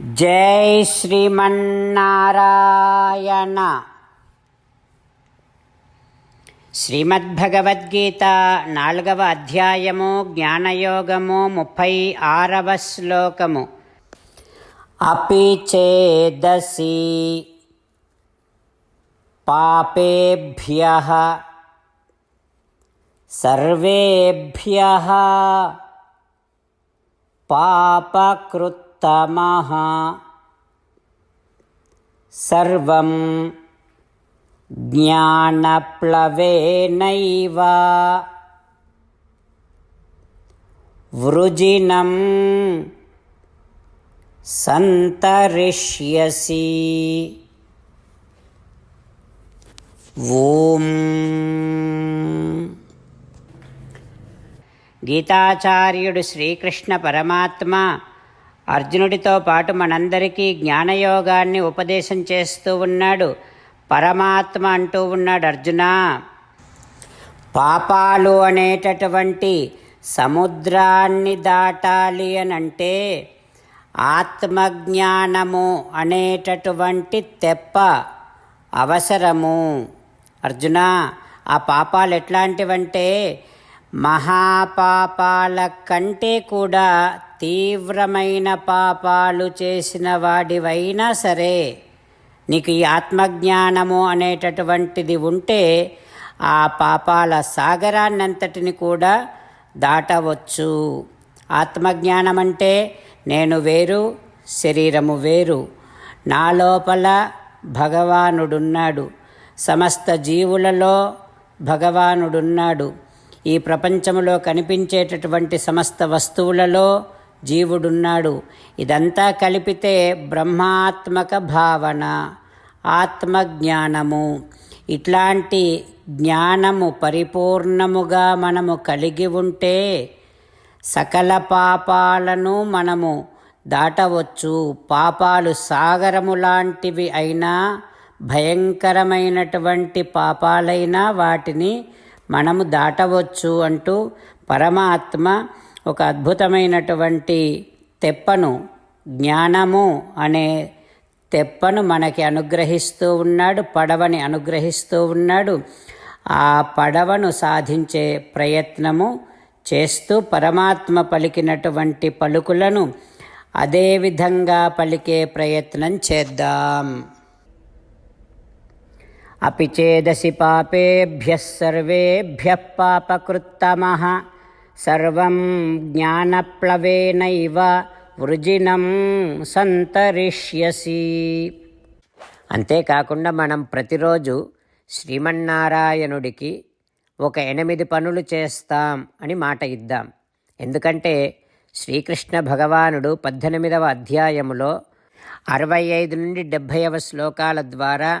జై శ్రీమన్నారాయణ. శ్రీమద్భగవద్గీత నాలుగవ అధ్యాయము జ్ఞానయోగము ముప్పై ఆరవ శ్లోకము. అపి చేదసి పాపేభ్య సర్వేభ్య పాపకృత్ పాపకృత్తమః సర్వం జ్ఞానప్లవేనైవ వృజినం సంతరిష్యసి. ఓం. గీతాచార్యుడు శ్రీకృష్ణ పరమాత్మ అర్జునుడితో పాటు మనందరికీ జ్ఞానయోగాన్ని ఉపదేశం చేస్తూ ఉన్నాడు. పరమాత్మ అంటూ ఉన్నాడు అర్జున. పాపాలు అనేటటువంటి సముద్రాన్ని దాటాలి అని అంటే ఆత్మజ్ఞానము అనేటటువంటి తెప్ప అవసరము. అర్జున ఆ పాపాలు ఎట్లాంటివంటే మహాపాపాల కంటే కూడా తీవ్రమైన పాపాలు చేసిన వాడివైనా సరే నీకు ఈ ఆత్మజ్ఞానము అనేటటువంటిది ఉంటే ఆ పాపాల సాగరాన్నంతటిని కూడా దాటవచ్చు. ఆత్మజ్ఞానం అంటే నేను వేరు శరీరము వేరు. నా లోపల భగవానుడున్నాడు. సమస్త జీవులలో భగవానుడున్నాడు. ఈ ప్రపంచంలో కనిపించేటటువంటి సమస్త వస్తువులలో జీవుడున్నాడు. ఇదంతా కలిపితే బ్రహ్మాత్మక భావన ఆత్మజ్ఞానము. ఇట్లాంటి జ్ఞానము పరిపూర్ణముగా మనము కలిగి ఉంటే సకల పాపాలను మనము దాటవచ్చు. పాపాలు సాగరము లాంటివి అయినా భయంకరమైనటువంటి పాపాలైనా వాటిని మనము దాటవచ్చు అంటూ పరమాత్మ ఒక అద్భుతమైనటువంటి తెప్పను జ్ఞానము అనే తెప్పను మనకి అనుగ్రహిస్తూ ఉన్నాడు పడవని అనుగ్రహిస్తూ ఉన్నాడు. ఆ పడవను సాధించే ప్రయత్నము చేస్తూ పరమాత్మ పలికినటువంటి పలుకులను అదేవిధంగా పలికే ప్రయత్నం చేద్దాం. అపి చేదసి పాపేభ్యः సర్వేభ్యः పాపకృత్తమः. సర్వం జ్ఞానప్లవేనైవ వృజినం సంతరిష్యసి. అంతేకాకుండా మనం ప్రతిరోజు శ్రీమన్నారాయణుడికి ఒక ఎనిమిది పనులు చేస్తాం అని మాట ఇద్దాం. ఎందుకంటే శ్రీకృష్ణ భగవానుడు పద్దెనిమిదవ అధ్యాయములో అరవై ఐదు నుండి డెబ్భైవ శ్లోకాల ద్వారా